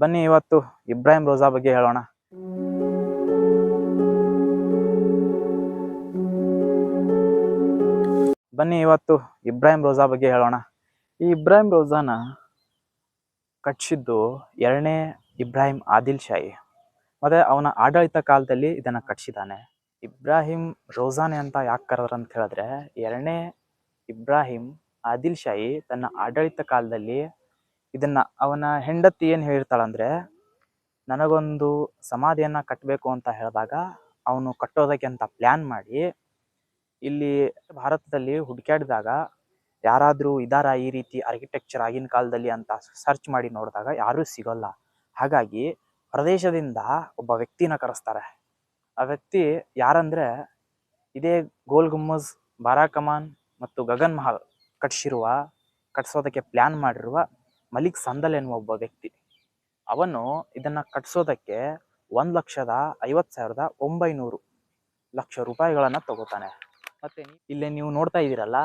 ಬನ್ನಿ ಇವತ್ತು ಇಬ್ರಾಹಿಂ ರೋಜಾ ಬಗ್ಗೆ ಹೇಳೋಣ. ಬನ್ನಿ ಇವತ್ತು ಇಬ್ರಾಹಿಂ ರೋಜಾ ಬಗ್ಗೆ ಹೇಳೋಣ. ಈ ಇಬ್ರಾಹಿಂ ರೋಜಾನ ಕಟ್ಸಿದ್ದು ಎರಡನೇ ಇಬ್ರಾಹಿಂ ಆದಿಲ್ ಶಾಹಿ ಮತ್ತೆ ಅವನ ಆಡಳಿತ ಕಾಲದಲ್ಲಿ ಇದನ್ನ ಕಟ್ಸಿದ್ದಾನೆ. ಇಬ್ರಾಹಿಂ ರೋಜಾನೆ ಅಂತ ಯಾಕೆ ಕರೆದ್ರ ಅಂತ ಹೇಳಿದ್ರೆ ಎರಡನೇ ಇಬ್ರಾಹಿಂ ಆದಿಲ್ ಶಾಹಿ ತನ್ನ ಆಡಳಿತ ಕಾಲದಲ್ಲಿ ಇದನ್ನ ಅವನ ಹೆಂಡತಿ ಏನ್ ಹೇಳಿರ್ತಾಳಂದ್ರೆ ನನಗೊಂದು ಸಮಾಧಿಯನ್ನ ಕಟ್ಟಬೇಕು ಅಂತ ಹೇಳಿದಾಗ, ಅವನು ಕಟ್ಟೋದಕ್ಕೆ ಅಂತ ಪ್ಲಾನ್ ಮಾಡಿ, ಇಲ್ಲಿ ಭಾರತದಲ್ಲಿ ಹುಡುಕಾಡಿದಾಗ ಯಾರಾದರೂ ಇದಾರ ಈ ರೀತಿ ಆರ್ಕಿಟೆಕ್ಚರ್ ಆಗಿನ ಕಾಲದಲ್ಲಿ ಅಂತ ಸರ್ಚ್ ಮಾಡಿ ನೋಡಿದಾಗ ಯಾರೂ ಸಿಗೋಲ್ಲ. ಹಾಗಾಗಿ ಪ್ರದೇಶದಿಂದ ಒಬ್ಬ ವ್ಯಕ್ತಿನ ಕರೆಸ್ತಾರೆ. ಆ ವ್ಯಕ್ತಿ ಯಾರಂದ್ರೆ, ಇದೇ ಗೋಲ್ ಗುಮ್ಮಜ್, ಬಾರಾ ಕಮಾನ್ ಮತ್ತು ಗಗನ್ ಮಹಲ್ ಕಟ್ಸಿರುವ, ಕಟ್ಸೋದಕ್ಕೆ ಪ್ಲಾನ್ ಮಾಡಿರುವ ಮಲಿಕ್ ಸಂದಲ್ ಎನ್ನುವ ಒಬ್ಬ ವ್ಯಕ್ತಿ. ಅವನು ಇದನ್ನ ಕಟ್ಸೋದಕ್ಕೆ ಒಂದ್ ಲಕ್ಷದ ಐವತ್ ಸಾವಿರದ ಒಂಬೈನೂರು ಲಕ್ಷ ರೂಪಾಯಿಗಳನ್ನ ತಗೋತಾನೆ. ಮತ್ತೆ ಇಲ್ಲಿ ನೀವು ನೋಡ್ತಾ ಇದ್ದೀರಲ್ಲ,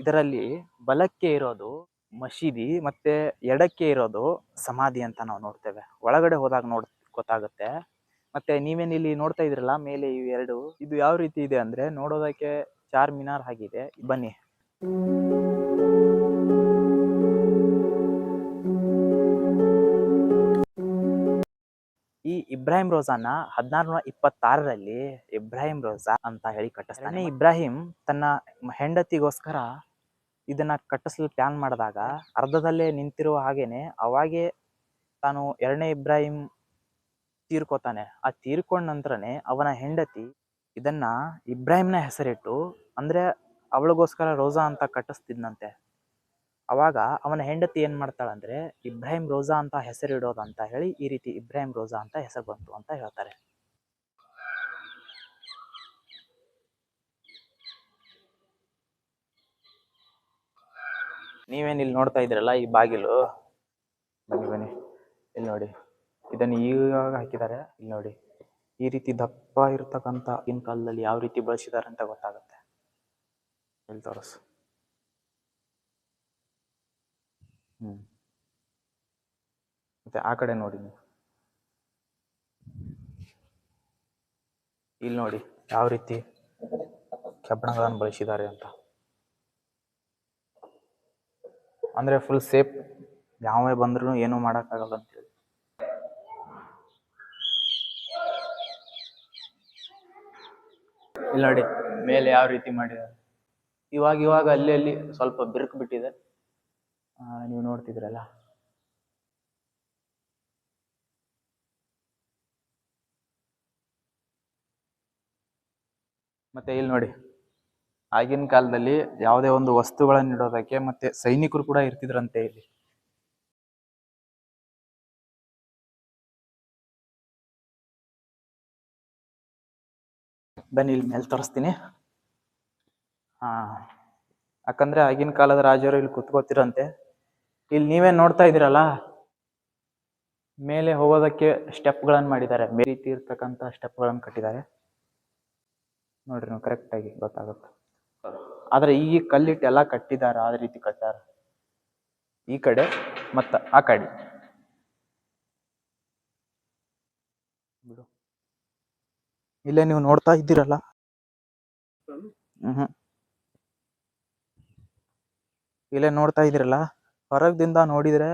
ಇದರಲ್ಲಿ ಬಲಕ್ಕೆ ಇರೋದು ಮಸೀದಿ ಮತ್ತೆ ಎಡಕ್ಕೆ ಇರೋದು ಸಮಾಧಿ ಅಂತ ನಾವು ನೋಡ್ತೇವೆ. ಒಳಗಡೆ ಹೋದಾಗ ನೋಡ್ ಗೊತ್ತಾಗುತ್ತೆ. ಮತ್ತೆ ನೀವೇನ್ ಇಲ್ಲಿ ನೋಡ್ತಾ ಇದ್ರಲ್ಲ ಮೇಲೆ ಇವು ಎರಡು, ಇದು ಯಾವ ರೀತಿ ಇದೆ ಅಂದ್ರೆ ನೋಡೋದಕ್ಕೆ ಚಾರ್ ಮಿನಾರ್ ಆಗಿದೆ ಬನ್ನಿ. ಇಬ್ರಾಹಿಂ ರೋಜಾನ ಹದಿನಾರುನೂರ ಇಪ್ಪತ್ತಾರರಲ್ಲಿ ಇಬ್ರಾಹಿಂ ರೋಜಾ ಅಂತ ಹೇಳಿ ಕಟ್ಟಿಸ್ತಾನೆ. ಇಬ್ರಾಹಿಂ ತನ್ನ ಹೆಂಡತಿಗೋಸ್ಕರ ಇದನ್ನ ಕಟ್ಟಿಸಲು ಪ್ಲಾನ್ ಮಾಡಿದಾಗ ಅರ್ಧದಲ್ಲೇ ನಿಂತಿರುವ ಹಾಗೇನೆ ಅವಾಗೆ ತಾನು ಎರಡನೇ ಇಬ್ರಾಹಿಂ ತೀರ್ಕೋತಾನೆ. ಆ ತೀರ್ಕೊಂಡ ನಂತರನೇ ಅವನ ಹೆಂಡತಿ ಇದನ್ನ ಇಬ್ರಾಹಿಂನ ಹೆಸರಿಟ್ಟು ಅಂದ್ರೆ ಅವಳಿಗೋಸ್ಕರ ರೋಜಾ ಅಂತ ಕಟ್ಟಿಸ್ತಿದ್ನಂತೆ. ಅವಾಗ ಅವನ ಹೆಂಡತಿ ಏನ್ ಮಾಡ್ತಾಳಂದ್ರೆ, ಇಬ್ರಾಹಿಂ ರೋಜಾ ಅಂತ ಹೆಸರಿಡೋದು ಅಂತ ಹೇಳಿ, ಈ ರೀತಿ ಇಬ್ರಾಹಿಂ ರೋಜಾ ಅಂತ ಹೆಸರು ಬಂತು ಅಂತ ಹೇಳ್ತಾರೆ. ನೀವೇನು ಇಲ್ಲಿ ನೋಡ್ತಾ ಇದ್ರಲ್ಲ ಈ ಬಾಗಿಲು? ಬನ್ನಿ ಬನ್ನಿ. ಇಲ್ಲಿ ನೋಡಿ. ಇದನ್ನು ಈಗ ಹಾಕಿದ್ದಾರೆ. ಇಲ್ಲಿ ನೋಡಿ. ಈ ರೀತಿ ದಪ್ಪ ಇರ್ತಕ್ಕಂಥ ಇನ್ ಕಾಲದಲ್ಲಿ ಯಾವ ರೀತಿ ಬಳಸಿದ್ದಾರೆ ಅಂತ ಗೊತ್ತಾಗುತ್ತೆ. ಇಲ್ಲಿ ತೋರಿಸು. ಹ್ಮ್. ಮತ್ತೆ ಆ ಕಡೆ ನೋಡಿ ನೀವು. ಇಲ್ಲಿ ನೋಡಿ ಯಾವ ರೀತಿ ಕಬ್ಬಣಗಳನ್ನು ಬಳಸಿದ್ದಾರೆ ಅಂತ. ಅಂದ್ರೆ ಫುಲ್ ಸೇಫ್ ಯಾವೇ ಬಂದ್ರು ಏನೂ ಅಂತ ಹೇಳಿ. ಇಲ್ಲಿ ನೋಡಿ, ಮೇಲೆ ಯಾವ ರೀತಿ ಮಾಡಿದ್ದಾರೆ. ಇವಾಗ ಇವಾಗ ಅಲ್ಲಿ ಅಲ್ಲಿ ಸ್ವಲ್ಪ ಬಿರುಕು ಬಿಟ್ಟಿದೆ. ನೀವು ನೋಡ್ತಿದ್ರಲ್ಲ. ಮತ್ತೆ ಇಲ್ಲಿ ನೋಡಿ, ಆಗಿನ ಕಾಲದಲ್ಲಿ ಯಾವುದೇ ಒಂದು ವಸ್ತುಗಳನ್ನು ಇಡೋದಕ್ಕೆ ಮತ್ತೆ ಸೈನಿಕರು ಕೂಡ ಇರ್ತಿದ್ರಂತೆ ಇಲ್ಲಿ. ಬನ್ನಿ, ಇಲ್ಲಿ ಮೇಲೆ ತೋರಿಸ್ತೀನಿ. ಹಾ ಯಾಕಂದ್ರೆ ಆಗಿನ ಕಾಲದ ರಾಜರು ಇಲ್ಲಿ ಕುತ್ಕೋತಿರಂತೆ ಇಲ್ಲಿ ನೀವೇ ನೋಡ್ತಾ ಇದ್ದೀರಲ್ಲ? ಮೇಲೆ ಹೋಗೋದಕ್ಕೆ ಸ್ಟೆಪ್ಗಳನ್ನು ಮಾಡಿದ್ದಾರೆ. ಬೇರೆ ರೀತಿ ಇರ್ತಕ್ಕಂಥ ಸ್ಟೆಪ್ಗಳನ್ನು ಕಟ್ಟಿದ್ದಾರೆ. ನೋಡ್ರಿ ನೀವು ಕರೆಕ್ಟ್ ಆಗಿ ಗೊತ್ತಾಗುತ್ತೆ. ಆದ್ರೆ ಕಲ್ಲಿಟ್ಟು ಎಲ್ಲ ಕಟ್ಟಿದ್ದಾರೆ ಆ ರೀತಿ ಕಟ್ಟಾರ. ಈ ಕಡೆ ಮತ್ತ ಆ ಕಡೆ. ಬಿಡು. ಇಲ್ಲೇ ನೀವು ನೋಡ್ತಾ ಇದ್ದೀರಲ್ಲ? ಹ್ಮ್. ಇಲ್ಲೇ ನೋಡ್ತಾ ಇದ್ದೀರಲ್ಲ? ಹೊರಗದಿಂದ ನೋಡಿದ್ರೆ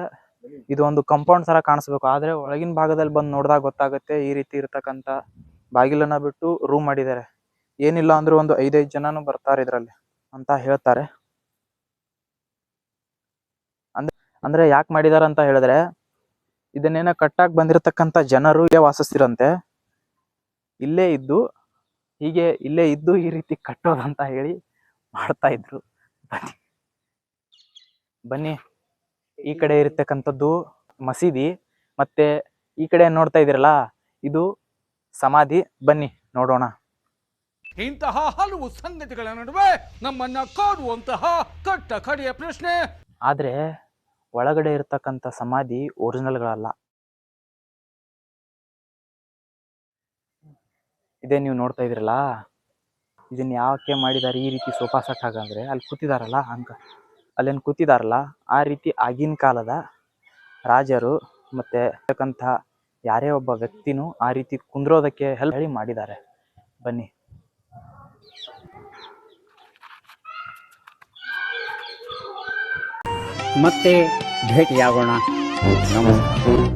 ಇದು ಒಂದು ಕಾಂಪೌಂಡ್ ತರ ಕಾಣಿಸ್ಬೇಕು. ಆದ್ರೆ ಒಳಗಿನ ಭಾಗದಲ್ಲಿ ಬಂದು ನೋಡಿದಾಗ ಗೊತ್ತಾಗುತ್ತೆ ಈ ರೀತಿ ಇರತಕ್ಕಂತ ಬಾಗಿಲನ್ನ ಬಿಟ್ಟು ರೂಮ್ ಮಾಡಿದ್ದಾರೆ. ಏನಿಲ್ಲ ಅಂದ್ರೂ ಒಂದು ಐದೈದು ಜನನು ಬರ್ತಾರೆ ಇದ್ರಲ್ಲಿ ಅಂತ ಹೇಳ್ತಾರೆ. ಅಂದ್ರೆ ಯಾಕೆ ಮಾಡಿದಾರ ಅಂತ ಹೇಳಿದ್ರೆ, ಇದನ್ನೇನ ಕಟ್ಟಾಕ್ ಬಂದಿರತಕ್ಕಂತ ಜನರು ವಾಸಿಸ್ತಿರಂತೆ. ಇಲ್ಲೇ ಇದ್ದು, ಹೀಗೆ ಇಲ್ಲೇ ಇದ್ದು ಈ ರೀತಿ ಕಟ್ಟೋದಂತ ಹೇಳಿ ಮಾಡ್ತಾ ಇದ್ರು. ಬನ್ನಿ. ಬನ್ನಿ. ಈ ಕಡೆ ಇರತಕ್ಕಂಥದ್ದು ಮಸೀದಿ. ಮತ್ತೆ ಈ ಕಡೆ ನೋಡ್ತಾ ಇದ್ದೀರಲ್ಲ ಇದು ಸಮಾಧಿ. ಬನ್ನಿ ನೋಡೋಣ. ಇಂತಹ ಹಲವು ಸಂಗತಿಗಳ ನಡುವೆ ನಮ್ಮನ್ನ ಕಾಡುವಂತಹ ಕಟ್ಟ ಕಡೆಯ ಪ್ರಶ್ನೆ. ಆದ್ರೆ ಒಳಗಡೆ ಇರತಕ್ಕಂಥ ಸಮಾಧಿ ಒರಿಜಿನಲ್ಗಳಲ್ಲ. ಇದೇ ನೀವು ನೋಡ್ತಾ ಇದ್ರಲ್ಲ ಇದನ್ನ ಯಾಕೆ ಮಾಡಿದ್ದಾರೆ ಈ ರೀತಿ ಸೋಫಾ ಸೆಟ್ ಹಾಗಂದ್ರೆ ಅಲ್ಲಿ ಕೂತಿದಾರಲ್ಲ ಹಂಗ. ಅಲ್ಲೇನು ಕೂತಿದಾರಲ್ಲ, ಆ ರೀತಿ ಆಗಿನ ಕಾಲದ ರಾಜರು ಮತ್ತೆ ಇರ್ತಕ್ಕಂಥ ಯಾರೇ ಒಬ್ಬ ವ್ಯಕ್ತಿನೂ ಆ ರೀತಿ ಕುಂದ್ರೋದಕ್ಕೆ ಹೆಲ್ಪ್ ಹೇಳಿ ಮಾಡಿದ್ದಾರೆ. ಬನ್ನಿ. ಮತ್ತೆ ಭೇಟಿಯಾಗೋಣ. ನಮಸ್ಕಾರ.